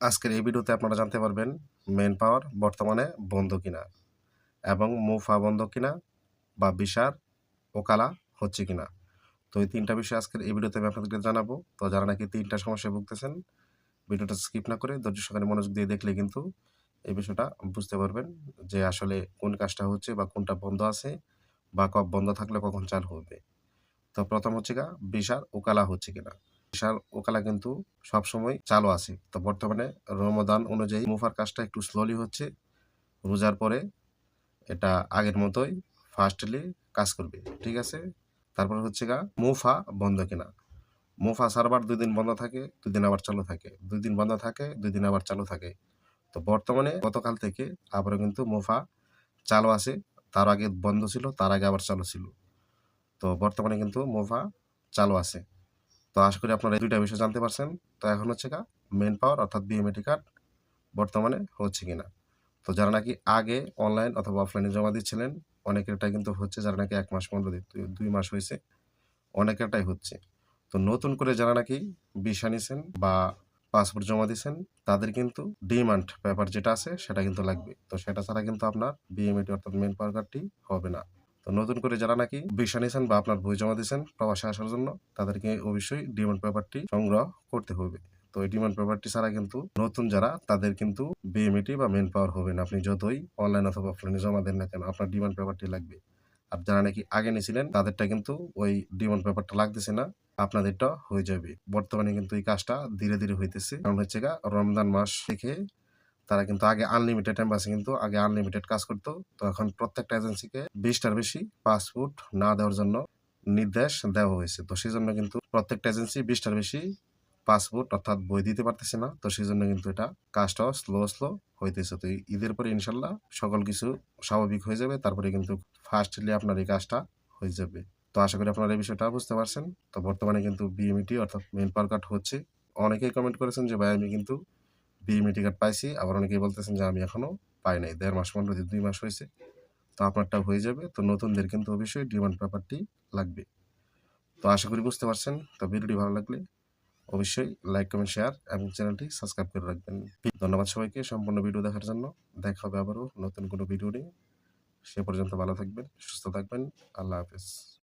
আজকের এই ভিডিওতে আপনারা জানতে পারবেন মেন পাওয়ার বর্তমানে বন্ধ কিনা এবং মুফা বন্ধ কিনা বা বিশার ওকালা হচ্ছে কিনা। তো এই তিনটা বিষয় আজকের এই ভিডিওতে আমি আপনাদেরকে জানাব। তো যারা নাকি তিনটা সমস্যায় ভুগতেছেন, ভিডিওটা স্কিপ না করে ধৈর্য সহকারে মনোযোগ দিয়ে দেখলে কিন্তু এই বিষয়টা বুঝতে পারবেন যে আসলে কোন কাজটা হচ্ছে বা কোনটা বন্ধ আছে বা কব বন্ধ থাকলে কখন চালু হবে। তো প্রথম হচ্ছে গা বিশার ওকালা হচ্ছে কিনা। বিশাল ওকালা কিন্তু সবসময় চালু আছে। তো বর্তমানে রমদান অনুযায়ী মুফার কাজটা একটু স্লোলি হচ্ছে। রোজার পরে এটা আগের মতোই ফাস্টলি কাজ করবে, ঠিক আছে? তারপর হচ্ছে গা মুফা বন্ধ কিনা। মুফা সার্ভার দুই দিন বন্ধ থাকে, দুই দিন আবার চালু থাকে। দুই দিন বন্ধ থাকে, দুই দিন আবার চালু থাকে। তো বর্তমানে গতকাল থেকে আবারও কিন্তু মুফা চালু আছে। তার আগে বন্ধ ছিল, তার আগে আবার চালু ছিল। তো বর্তমানে কিন্তু মুফা চালু আছে। তো আশা করি আপনারা এই দুইটা বিষয় জানতে পারছেন। তো এখন হচ্ছে কা মেন পাওয়ার অর্থাৎ বিএমএটি কার্ড বর্তমানে হচ্ছে কিনা। তো যারা নাকি আগে অনলাইন অথবা অফলাইনে জমা দিচ্ছিলেন অনেকের এটাই কিন্তু হচ্ছে যারা নাকি এক মাস পনেরো দিন, দুই- মাস হয়েছে, অনেকেরটাই হচ্ছে। তো নতুন করে যারা নাকি ভিসা নিছেন বা পাসপোর্ট জমা দিয়েছেন তাদের কিন্তু ডিমান্ড পেপার যেটা আছে, সেটা কিন্তু লাগবে। তো সেটা ছাড়া কিন্তু আপনার বিএমএটি অর্থাৎ মেন পাওয়ার কার্ডটি হবে না। তো নতুন করে যারা নাকি ভিসা নিয়েছেন বা আপনার বই জমা দিয়েছেন প্রবাসে আসার জন্য, তাদেরকে অবশ্যই ডিমান্ড পেপারটি সংগ্রহ করতে হবে। তো এই ডিমান্ড পেপারটি ছাড়া কিন্তু নতুন যারা, তাদের কিন্তু বিএমএটি বা মেন পাওয়ার হবে না। আপনি যতই অনলাইন অথবা অফলাইনে জমা দেন না কেন, আপনার ডিমান্ড পেপারটি লাগবে। আর যারা নাকি আগে নিয়েছিলেন, তাদেরটা কিন্তু ওই ডিমান্ড পেপারটা লাগতেছে না, আপনাদেরটা হয়ে যাবে। বর্তমানে কিন্তু এই কাজটা ধীরে ধীরে হইতেছে। কারণ হচ্ছে রমজান মাস থেকে তারা কিন্তু আগে আনলিমিটেড এম্বাসি কিন্তু আগে আনলিমিটেড কাজ করতো। তো এখন প্রত্যেকটা এজেন্সিকে বিশটার বেশি পাসপোর্ট না দেওয়ার জন্য নির্দেশ দেওয়া হয়েছে। তো সেই জন্য কিন্তু প্রত্যেকটা এজেন্সি বিশটার বেশি পাসপোর্ট অর্থাৎ বই দিতে পারতেছে না। তো সেই জন্য কিন্তু এটা কাজটাও স্লো স্লো হইতেছে। তো ঈদের পরে ইনশাল্লাহ সকল কিছু স্বাভাবিক হয়ে যাবে। তারপরে কিন্তু ফার্স্টলি আপনার এই কাজটা হয়ে যাবে। তো আশা করি আপনারা এই বিষয়টা বুঝতে পারছেন। তো বর্তমানে কিন্তু বিএমইটি অর্থাৎ মেন পাওয়ার কার্ড হচ্ছে। অনেকেই কমেন্ট করেছেন যে, ভাই, আমি কিন্তু বিএমইটি কার্ড পাইছি। আবার অনেকেই বলতেছেন যে, আমি এখনও পাই নাই। দেড় মাস পনেরো দিন দুই মাস হয়েছে। তো আপনারটা হয়ে যাবে। তো নতুনদের কিন্তু অবশ্যই ডিমান্ড পেপারটি লাগবে। তো আশা করি বুঝতে পারছেন। তো ভিডিওটি ভালো লাগলে অবশ্যই লাইক কমেন্ট শেয়ার এবং চ্যানেলটি সাবস্ক্রাইব করে রাখবেন। ধন্যবাদ সবাইকে সম্পূর্ণ ভিডিও দেখার জন্য। দেখা হবে আবারও নতুন কোনো ভিডিও নিয়ে। সে পর্যন্ত ভালো থাকবেন, সুস্থ থাকবেন। আল্লাহ হাফেজ।